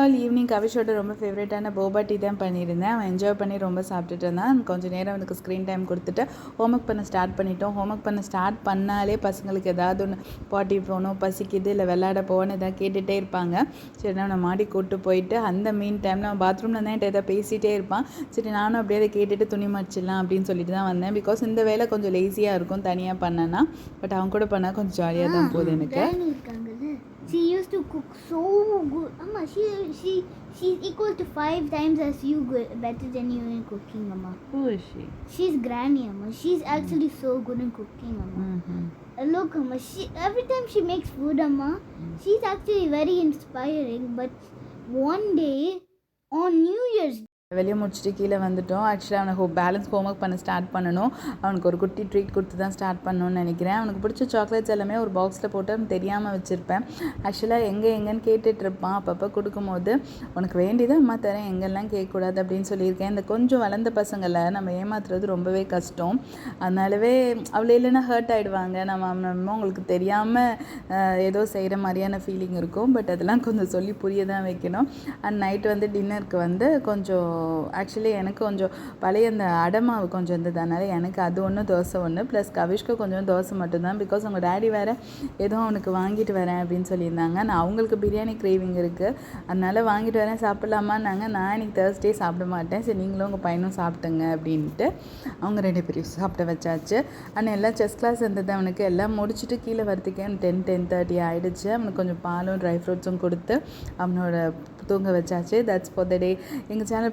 All evening கவிஷோட ரொம்ப ஃபேவரட்டான Boba tea தான் பண்ணியிருந்தேன். அவன் என்ஜாய் பண்ணி ரொம்ப சாப்பிட்டுட்டு இருந்தான். கொஞ்சம் நேரம் அவனுக்கு ஸ்க்ரீன் டைம் கொடுத்துட்டு ஹோம்ஒர்க் பண்ண ஸ்டார்ட் பண்ணிட்டோம். ஹோம்ஒர்க் பண்ண ஸ்டார்ட் பண்ணாலே பசங்களுக்கு ஏதாவது ஒன்று பாட்டி போகணும் பசிக்குது இல்லை விளையாட போகணும் எதாவது கேட்டுகிட்டே இருப்பாங்க. சரி நான் மாடி கூப்பிட்டு போயிட்டு அந்த மீன் டைமில் அவன் பாத்ரூமில் தான் என்கிட்ட எதாவது பேசிகிட்டே இருப்பான். சரி நானும் அப்படியே அதை கேட்டுட்டு துணி மடிச்சிடலாம் அப்படின்னு சொல்லிட்டு தான் வந்தேன். பிகாஸ் இந்த வேலை கொஞ்சம் லேசியாக இருக்கும் தனியாக பண்ணேன்னா. பட் அவன் கூட பண்ணால் கொஞ்சம் ஜாலியாக தான் போகுது எனக்கு. cook so good. Amma, she she she's equal to five times as you good, better than you in cooking, Amma. Who is she? She's granny, Amma. She's actually mm. so good in cooking, Amma. Mm-hmm. Uh, look, Amma. She every time she makes food, Amma, mm. she's actually very inspiring. But one day on New Year's வெளியே முடிச்சுட்டு கீழே வந்துட்டோம். ஆக்சுவலாக அவனுக்கு balance homework பண்ண start பண்ணணும். அவனுக்கு ஒரு குட்டி ட்ரீட் கொடுத்து தான் ஸ்டார்ட் பண்ணணும்னு நினைக்கிறேன். அவனுக்கு பிடிச்ச சாக்லேட்ஸ் எல்லாமே ஒரு பாக்ஸில் போட்டு அவன் தெரியாமல் வச்சுருப்பேன். ஆக்சுவலாக எங்கே எங்கேன்னு கேட்டுட்டு இருப்பான். அப்பப்போ கொடுக்கும்போது உனக்கு வேண்டியதை அம்மா தரேன். எங்கெல்லாம் கேட்கக்கூடாது? அப்படின்னு சொல்லியிருக்கேன். இந்த கொஞ்சம் வளர்ந்த பசங்களை நம்ம ஏமாத்துறது ரொம்பவே கஷ்டம். அதனாலவே அவ்வளோ இல்லைன்னா ஹர்ட் ஆகிடுவாங்க நம்ம நம்ம உங்களுக்கு தெரியாமல் ஏதோ செய்கிற மாதிரியான ஃபீலிங் இருக்கும். பட் அதெல்லாம் கொஞ்சம் சொல்லி புரிய தான் வைக்கணும். அண்ட் நைட் வந்து டின்னருக்கு வந்து கொஞ்சம் ஆக்சுவலி எனக்கு கொஞ்சம் பழைய அந்த அடமாவு கொஞ்சம் இருந்ததுனால எனக்கு அது ஒன்று தோசை ஒன்று ப்ளஸ் கவிஷ்க்கு கொஞ்சம் தோசை மட்டும்தான். பிகாஸ் அவங்க டேடி வேறு ஏதோ அவனுக்கு வாங்கிட்டு வரேன் அப்படின்னு சொல்லியிருந்தாங்க. நான் அவங்களுக்கு பிரியாணி கிரேவிங் இருக்குது அதனால் வாங்கிட்டு வரேன் சாப்பிட்லாமான்னாங்க. நான் இன்னைக்கு தேர்ஸ்டே சாப்பிட மாட்டேன். சரி நீங்களும் உங்கள் பையனும் சாப்பிட்டுங்க அப்படின்ட்டு அவங்க ரெண்டு பேரையும் சாப்பிட வச்சாச்சு. ஆனால் எல்லாம் செஸ் கிளாஸ் இருந்தது. அவனுக்கு எல்லாம் முடிச்சுட்டு கீழே வரத்துக்கே டென் டென் தேர்ட்டி ஆகிடுச்சு அவனுக்கு கொஞ்சம் பாலும் ட்ரை ஃப்ரூட்ஸும் கொடுத்து அவனோட தூங்க வச்சாச்சு. தட்ஸ் ஃபார் த டே எங்கள் சேனல்